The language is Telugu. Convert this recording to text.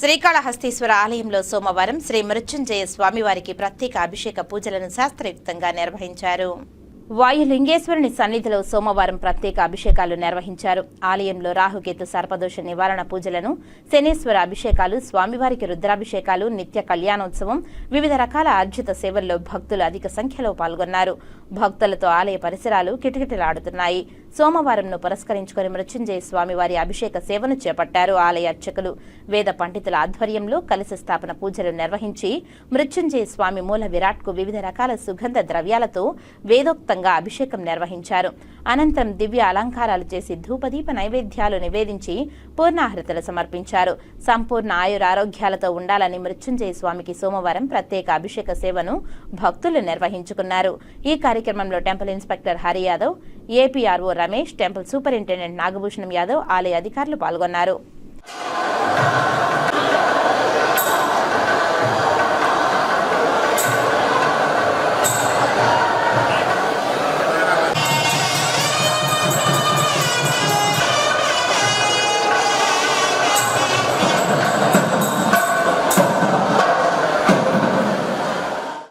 శ్రీకాళహస్తీశ్వర ఆలయంలో సోమవారం శ్రీ మృత్యుంజయ స్వామివారికి ప్రత్యేక అభిషేక పూజలను శాస్త్రయుక్తంగా నిర్వహించారు. వాయులింగేశ్వరుని సన్నిధిలో సోమవారం ప్రత్యేక అభిషేకాలు నిర్వహించారు. ఆలయంలో రాహుకేతు సర్పదోష నివారణ పూజలను శనేశ్వర అభిషేకాలు స్వామివారికి రుద్రాభిషేకాలు నిత్య కళ్యాణోత్సవం వివిధ రకాల అర్జిత సేవల్లో భక్తులు అధిక సంఖ్యలో పాల్గొన్నారు. భక్తులతో ఆలయ పరిసరాలు కిటకిటలాడుతున్నాయి. సోమవారంను పురస్కరించుకుని మృత్యుంజయ స్వామివారి అభిషేక సేవను చేపట్టారు ఆలయ అర్చకులు. వేద పండితుల ఆధ్వర్యంలో కలిసి స్థాపన పూజలు నిర్వహించి మృత్యుంజయ స్వామి మూల విరాట్కు వివిధ రకాల సుగంధ ద్రవ్యాలతో వేదోక్తంగా అభిషేకం నిర్వహించారు. అనంతరం దివ్య అలంకారాలు చేసి ధూపదీప నైవేద్యాలు నివేదించి పూర్ణాహృతలు సమర్పించారు. సంపూర్ణ ఆయురారోగ్యాలతో ఉండాలని మృత్యుంజయ స్వామికి సోమవారం ప్రత్యేక అభిషేక సేవను భక్తులు నిర్వహించుకున్నారు. ఈ కార్యక్రమంలో temple inspector Hari Yadav APRO Ramesh temple superintendent Nagabhushanam Yadav ఆలయ అధికారులు పాల్గొన్నారు.